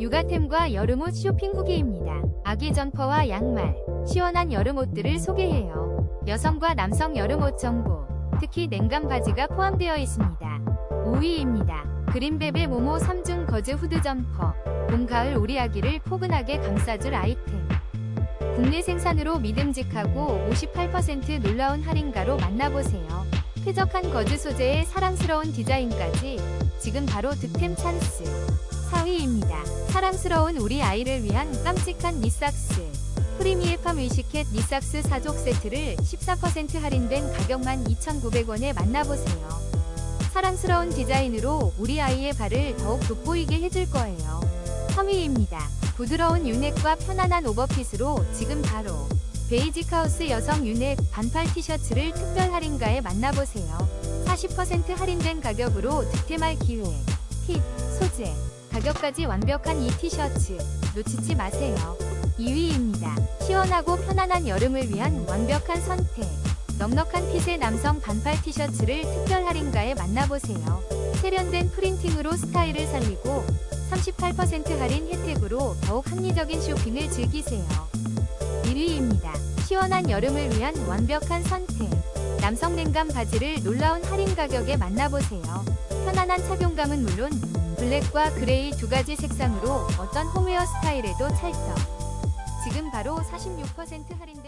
육아템과 여름옷 쇼핑 후기입니다. 아기 점퍼와 양말, 시원한 여름옷들을 소개해요. 여성과 남성 여름옷 정보, 특히 냉감 바지가 포함되어 있습니다. 5위입니다. 그린베베 모모 3중 거즈 후드 점퍼, 봄, 가을 우리 아기를 포근하게 감싸줄 아이템. 국내 생산으로 믿음직하고 58% 놀라운 할인가로 만나보세요. 쾌적한 거즈 소재의 사랑스러운 디자인까지 지금 바로 득템 찬스. 4위입니다. 사랑스러운 우리 아이를 위한 깜찍한 니삭스. 프리미에팜 의식켓 니삭스 4족 세트를 14% 할인된 가격만 2,900원에 만나보세요. 사랑스러운 디자인으로 우리 아이의 발을 더욱 돋보이게 해줄 거예요. 3위입니다. 부드러운 유넥과 편안한 오버핏으로 지금 바로 베이직 하우스 여성 유넥 반팔 티셔츠를 특별 할인가에 만나보세요. 40% 할인된 가격으로 득템할 기회. 가격까지 완벽한 이 티셔츠 놓치지 마세요. 2위입니다. 시원하고 편안한 여름을 위한 완벽한 선택. 넉넉한 핏의 남성 반팔 티셔츠를 특별 할인가에 만나보세요. 세련된 프린팅으로 스타일을 살리고 38% 할인 혜택으로 더욱 합리적인 쇼핑을 즐기세요. 1위입니다. 시원한 여름을 위한 완벽한 선택. 남성 냉감 바지를 놀라운 할인 가격에 만나보세요. 편안한 착용감은 물론 블랙과 그레이 두 가지 색상으로 어떤 홈웨어 스타일에도 찰떡. 지금 바로 46% 할인